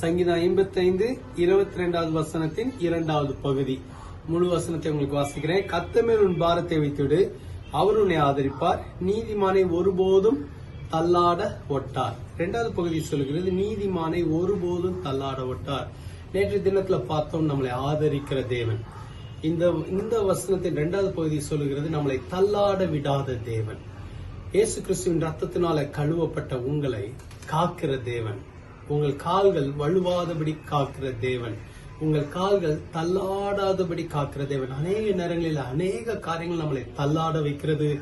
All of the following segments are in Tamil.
சங்கீதம் ஐம்பத்தி ஐந்து இருபத்தி ரெண்டாவது வசனத்தின் இரண்டாவது பகுதி. முழு வசனத்தை உங்களுக்கு வாசிக்கிறேன். கத்தமேல் உன் பாரத்தை வைத்துவிடு. அவர் உன்னை ஆதரிப்பார். நீதிமானை ஒருபோதும் தள்ளாட ஒட்டார். இரண்டாவது பகுதி சொல்கிறது நீதிமானை ஒருபோதும் தள்ளாட ஒட்டார். நேற்று தினத்துல பார்த்தோம் நம்மளை ஆதரிக்கிற தேவன். இந்த இந்த வசனத்தின் இரண்டாவது பகுதி சொல்லுகிறது நம்மளை தள்ளாட விடாத தேவன். இயேசு கிறிஸ்துவின் ரத்தத்தினால கழுவப்பட்ட உங்களை காக்கிற தேவன். உங்கள் கால்கள் வலுவாதபடி காக்கிற தேவன். உங்கள் கால்கள் தள்ளாடாதபடி காக்கிற தேவன். அநேக நேரங்களில் அநேக காரியங்கள் நம்மளை தள்ளாட வைக்கிறது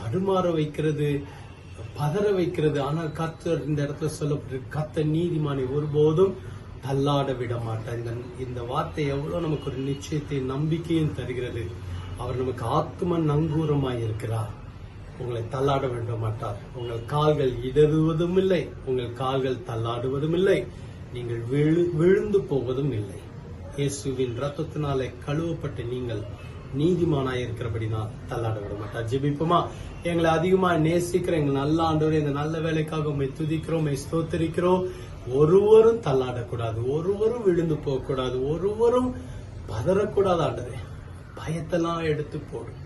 தடுமாற வைக்கிறது பதற வைக்கிறது. ஆனால் கத்தர் இந்த இடத்துல சொல்லப்பட்டிருக்கு கத்த நீதிமானை ஒருபோதும் தள்ளாட விட மாட்டார். இந்த இந்த வார்த்தை எவ்வளவு நமக்கு ஒரு நிச்சயத்தை நம்பிக்கையும் தருகிறது. அவர் நமக்கு ஆத்ம நங்கூரமாய் இருக்கிறார் உங்களை தள்ளாட விட மாட்டார் உங்கள் கால்கள் இடறுவதும் இல்லை உங்கள் கால்கள் தள்ளாடுவதும் இல்லை நீங்கள் விழு விழுந்து போவதும் இல்லை இயேசுவின் ரத்தத்தினாலே கழுவப்பட்ட நீங்கள் நீதிமானாய் இருக்கிறபடினால் தள்ளாட விட மாட்டார் ஜெபிப்போமா? எங்களை அதிகமா நேசிக்கிற எங்கள் நல்ல ஆண்டோர் இந்த நல்ல வேலைக்காக உண்மை துதிக்கிறோம் உம்மை ஸ்தோத்தரிக்கிறோம். ஒருவரும் தள்ளாடக்கூடாது. ஒருவரும் விழுந்து போகக்கூடாது. ஒருவரும் பதறக்கூடாது ஆண்டவரே. பயத்தெல்லாம் எடுத்து போடும்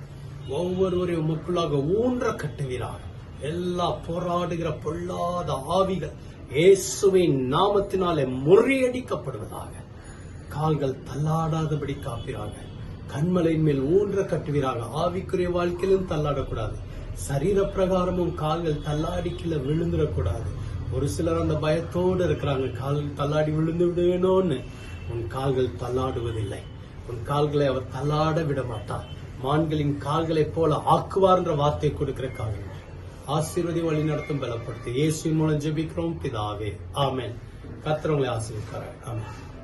ஒவ்வொருவரையும் உமக்குள்ளாக ஊன்ற கட்டுவீராக. எல்லா போராடுகிற பொல்லாத ஆவிகள் இயேசுவின் நாமத்தினாலே முறியடிக்கப்படுவதாக. கால்கள் தள்ளாடாதபடி காப்பீராக. கண்மலையின் மேல் ஊன்ற கட்டுவீராக. ஆவிக்குரிய வாழ்க்கையிலும் தள்ளாடக்கூடாது. சரீர பிரகாரமும் கால்கள் தள்ளாடி கீழே விழுந்துடக்கூடாது. ஒரு சிலர் அந்த பயத்தோடு இருக்கிறாங்க. கால் தள்ளாடி விழுந்து விடுவேனோன்னு. உன் கால்கள் தள்ளாடுவதில்லை. உன் கால்களை அவர் தள்ளாட விட மாட்டார் மான்களின் கால்களைப் போல ஆக்குவார் என்ற வார்த்தை கொடுக்கிற காரணம் ஆசீர்வதி வழி நடத்தும் பலப்படுத்தி இயேசு மூலம் ஜெபிக்கிறோம் பிதாவே. ஆமேன். கத்திரவங்களை உங்களை ஆமேன்.